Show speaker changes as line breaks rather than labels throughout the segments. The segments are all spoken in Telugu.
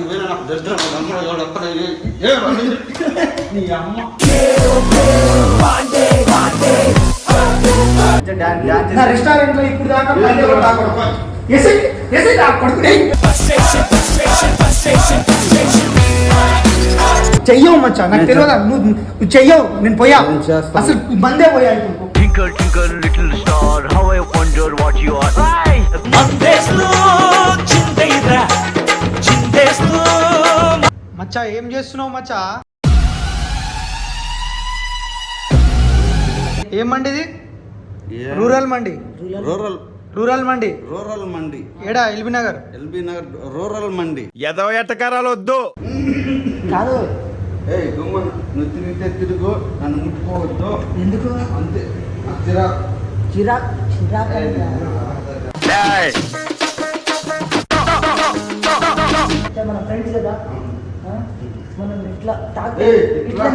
ఎవడికి పోయినా నాకు దరిద్రం అందరూ ఎవడు. నీ అమ్మ.
నా రెస్టారెంట్లో ఇప్పుడు దాకా మళ్ళీ ఎవరు రాకూడదు. ఎసై, ఎసై నా కొడుకుని. చెయ్యవు మచ్చా. నాకు తెలియదా నువ్వు నువ్వు చెయ్యవు. నేను పోయా. అసలు బందే పోయా ఇప్పుడు.
Twinkle, twinkle, little star, how I wonder what you are. మందేస్తూ
మచ్చా ఏం చేస్తున్నావు మచ్చా? ఏం మండి ఇది? రూరల్ మండి.
రూరల్.
రూరల్. మండి.
రూరల్ మండి.
ఏడా LB Nagar?
LB Nagar rural మండి.
ఎదవ ఎట్టకారాలు వద్దు
కాదు.
ఏ గుమ్మ నువ్వు తిరిగితే తిరుగు నన్ను ముట్టుకోవద్దు.
ఎందుకు?
అంతే. చిరాకు.
చిరాక్ చిరాక్ మన ఫ్రెండ్స్ కదా? ఇట్లా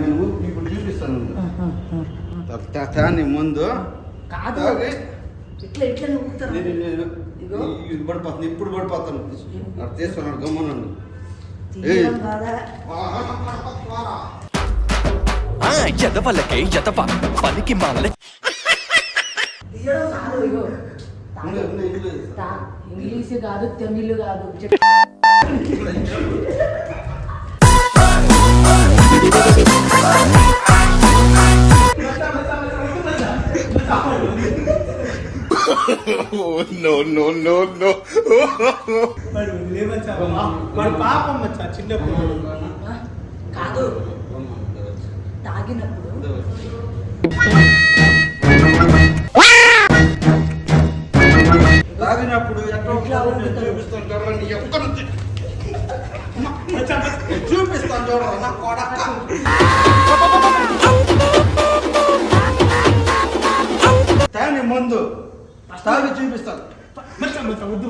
నేను ఇప్పుడు చూపిస్తాను. తాని ముందు
కాదు. ఇట్లా ఇట్లానే
ఇది ఇప్పుడు పడిపోతాను. తీసుకున్నాడు
గమ్మనండి.
ఎదవలకే ఎదవ. పనికి మాల
ఇంగ్లీష్. కాదు తమిళ్ కాదు. నో నో నో నో
వాడు పాపం మచ్చా చిన్నప్పుడు
కాదు తాగినప్పుడు
తాగినప్పుడు ఎట్లా చూపిస్తాను చూపిస్తాను చూడరా నా కొడక తాని ముందు తాగి చూపిస్తాను
మచ్చా మచ్చా వద్దు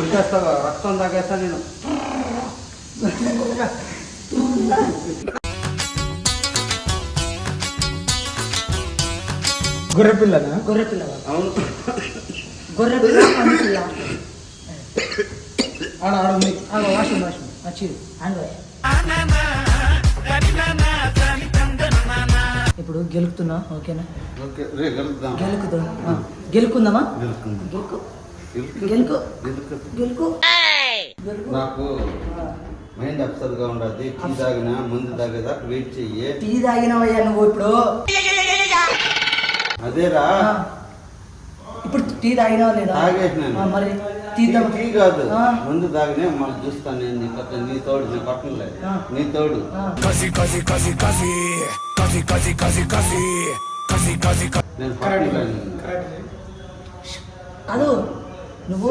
ఉరికేస్తా రక్తం తగ్గేస్తా నేను.
గొర్రెపిల్లనా గొర్రెపిల్ల
అవును.
గొర్రెపిల్ల పిల్ల
ఆడ ఆడ ఉంది.
ఆడ వాషింగ్ వాషింగ్ వచ్చింది హ్యాండ్ వాష్. ఇప్పుడు గెలుపుతున్నా ఓకేనా? గెలుకుదాం? గెలుకుదామా? గెలుకు
గెలుకు.
గెలుకు
గెలుకు.
గెలుకు గెలుకు
నాకు మైండ్ అప్సెట్గా ఉండదు టీ తాగినా ముందు తాగేదాకా వెయిట్ చెయ్యి.
టీ తాగినవయ్యా నువ్వు ఇప్పుడు.
అదేరా?
ఇప్పుడు టీ తాగినావా లేదా?
తాగేసినాను.
మరి తీద్దాం
టీ కాదు. ముందు తాగినే మళ్ళీ చూస్తాను నేను నీ పక్కన నీ తోడు నీ పక్కన లేదు. నీ తోడు.
కసి కసి కసి కసి. కసి కసి కసి కసి. కసి కసి
నేను పక్కన.
కాదు నువ్వు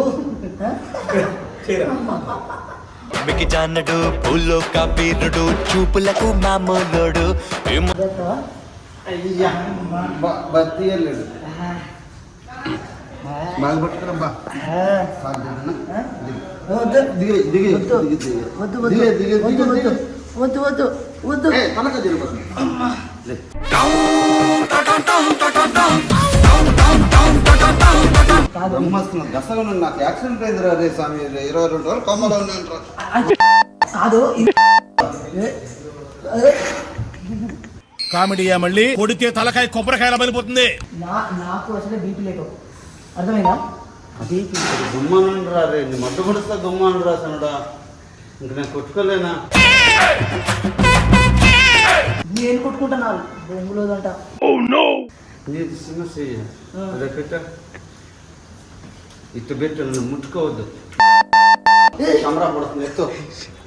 అమ్మికి జానడు పూల్లో కాపీరుడు చూపులకు మామూలుడు.
వద్దు. వద్దు. వద్దు
దశగా. నాకు యాక్సిడెంట్ అయింది రా స్వామి. ఇరవై రెండు రోజులు కొమ్మలో ఉన్నాను రా
అది- కాదు
కామెడీయా మళ్ళీ? కొడితే తలకాయ కొబ్బరికాయల పడిపోతుంది
నా నాకు అసలే బీపీ లేక అర్థమైందా?
రా రే. నీ మడ్డు పడిస్తే గుమ్మాను రా సనుడా. ఇంక నేను కొట్టుకోలేనా?
నేను కొట్టుకుంటున్నాను. బొంగులోదంట.
నీ చిన్న చెయ్యి
ఆ.
అదే పెట్ట. ఇటు పెట్టు నన్ను ముట్టుకోవద్దు కెమెరా పడుతుంది ఎత్తు.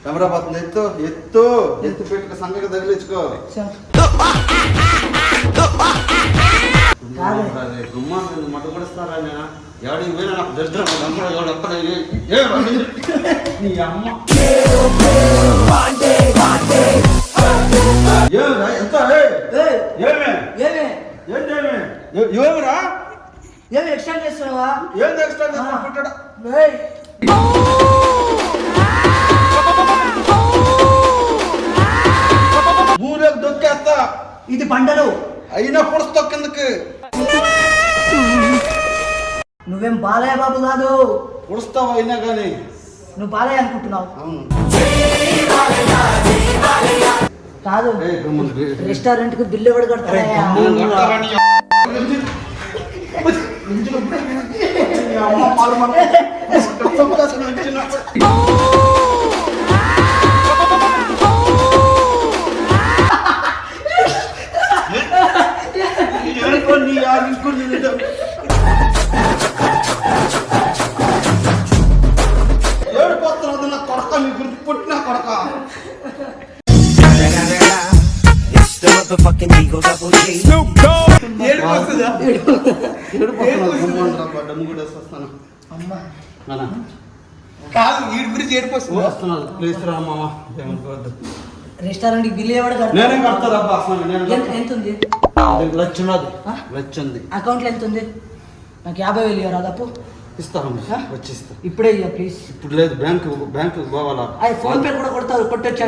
కెమెరా పడుతుంది ఎత్తు ఎత్తు. ఎత్తు పెట్టుకో సంగతి తగిలించుకో నేను మడ్డు పడిస్తారా నేను ఎవడికి పోయినా నాకు దరిద్రం అమ్మ ఎవడు ఎక్కడ ఏ రా నీ- నీ అమ్మ. ఏమిరా ఎంత? ఏయ్?
ఏయ్,
ఏమే?
ఏమే?
ఏంటేమి ఏమిరా?
ఏమి ఎక్స్టెండ్ చేస్తున్నావా?
ఏం ఎక్స్ట్రా చేస్తా పుట్టాడా?
ఏయ్,
ఊరేకి దొక్కేస్తా.
ఇది పంటలు
అయినా పొడుస్తా కిందకి
నువ్వేం బాలయ్య బాబు కాదు.
పొడుస్తావా అయినా కానీ
నువ్వు బాలయ్య అనుకుంటున్నావు. కాదు. రెస్టారెంట్కి బిల్లు ఎవడు కడతాయా
పాలు మన- ఆడించుకో నీ నిజం. ఏడిపోతున్నది నా కొడక నీ గురించి పుట్టిన కొడక.
కాదు వీడి గురించి ఏడిపోతుంది?
వస్తున్నారు ప్లీజ్ రా మామ ఏమనుకోవద్దు
రెస్టారెంట్కి బిల్లు ఎవడు
నేనే
కడతాడు
కడతారా అబ్బా. అసలు నేను
ఎంత ఉంది.
లచ్చ ఉన్నది? లచ్చ ఉంది.
అకౌంట్లో ఎంత ఉంది? నాకు యాభై వేలు ఇవ్వరా దాపు?
ఇస్తానమ్మా
ఆ?
వచ్చిస్తా
ఇప్పుడే ఇయ్య ప్లీజ్.
ఇప్పుడు లేదు బ్యాంకు బ్యాంకు పోవాలా?
అది ఫోన్ పే కూడా కొడతారు కొట్టొచ్చా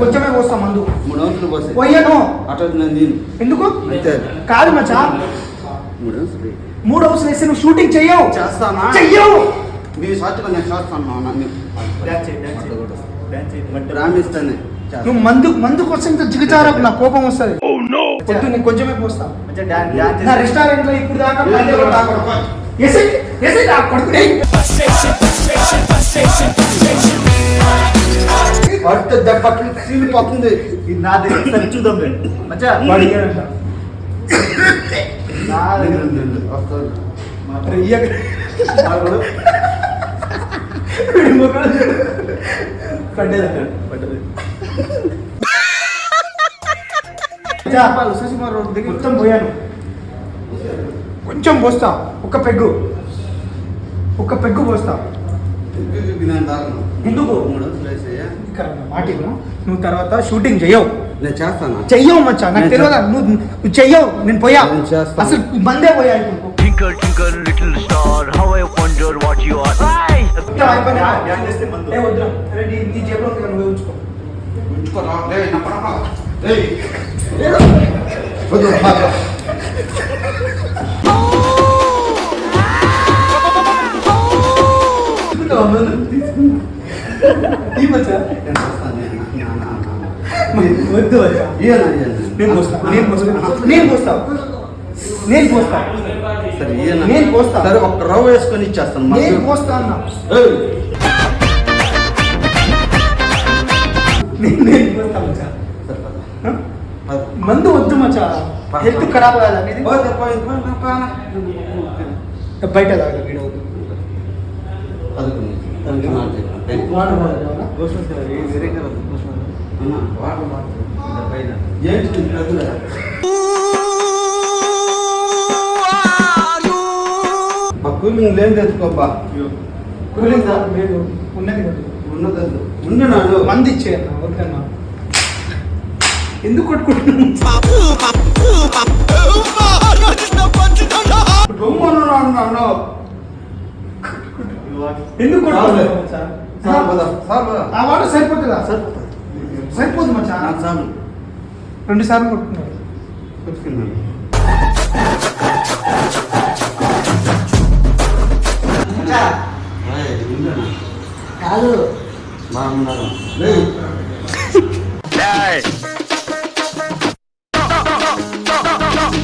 కొంచెమే పోస్తా మందు.
మూడు వందలు పోసి
పోయాను
అటు నేను
ఎందుకు?
అంతే.
కాదు మచ్చా.
మూడు వందలు
మూడు హౌస్ వేసి నువ్వు షూటింగ్ చెయ్యవు.
చేస్తానా?
చెయ్యవు.
మీ నేను చేస్తాను చేస్తాను.
నువ్వు మందు మందు కోసం ఇంత నా కోపం వస్తుంది. పొద్దు నేను కొంచెమే పోస్తా. నా రెస్టారెంట్లో ఇప్పుడు దాకా మళ్ళీ ఎవరు రాకూడదు. ఎసై ఎసై నా
దెబ్బకి
దగ్గర చూద్దాం మచ్చా వాడు ఇయ్యడంట. నా దగ్గర
వస్తుంది
అరే ఇయ్యక. ముఖం చూడు. పడ్డదంట. మచ్చా, మొత్తం పోయాను కొంచెం పోస్తా ఒక పెగ్గు ఒక పెగ్గు పోస్తా ఎందుకు. ఇక్కడ మాట. నువ్వు తర్వాత షూటింగ్ చెయ్యవు.
నేను చేస్తాను?
చెయ్యవు మచ్చా నాకు
నేను
తెలియదా? నువ్వు చెయ్యవు నేను పోయా. అసలు బందే పోయా
Twinkle twinkle little star how I wonder what you are. Hey!
నేను
పోస్తా. నేను పోస్తా. నేను పోస్తా. నేను పోస్తా.
సరే ఇయ్యనా.
నేను పోస్తా.
సరే ఒక్క రవ్వ వేసుకొని ఇచ్చేస్తాను
నేను. పోస్తా అన్న. నేను పోస్తా మచ్చా. మందు వద్దు మచ్చా. హెల్త్ ఖరాబ్ కాదా. బయట తాగదు వీడు? వద్దు
పదకొండు. తనకి ఆ కూలింగ్ లేని తెచ్చుకోబ్బా
కూలింగ్ సార్ లేదు ఉన్నది కదా
ఉన్నదద్దు ఉండనాడు
మంది ఇచ్చేయన్న ఎందుకు కొట్టుకుంటున్నాను ఎందుకు మచ్చా?
సార్ పోదా. సార్ పోదా.
ఆ వాటర్ సరిపోతుందా?
సరిపోతుంది.
సరిపోదు మచ్చా?
నాకు చాలు
రెండు సార్లు
ఉండనా?
కాదు.
బాగున్నారు? లేదు!